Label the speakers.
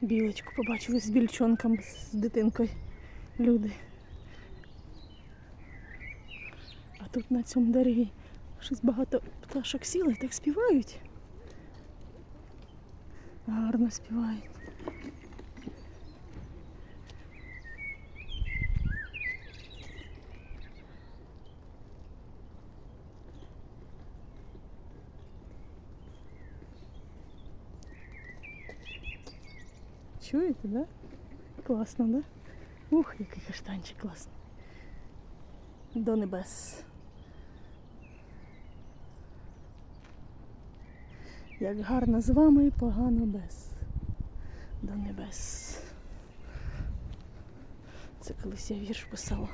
Speaker 1: Білочку побачили з більчонком, з дитинкою. Люди. А тут на цьому дереві щось багато пташок сіли, так співають. Гарно співають. Чуєте, да? Класно, да? Ух, який каштанчик класний. До небес. Як гарно з вами і погано без. До небес. Це колись я вірш писала.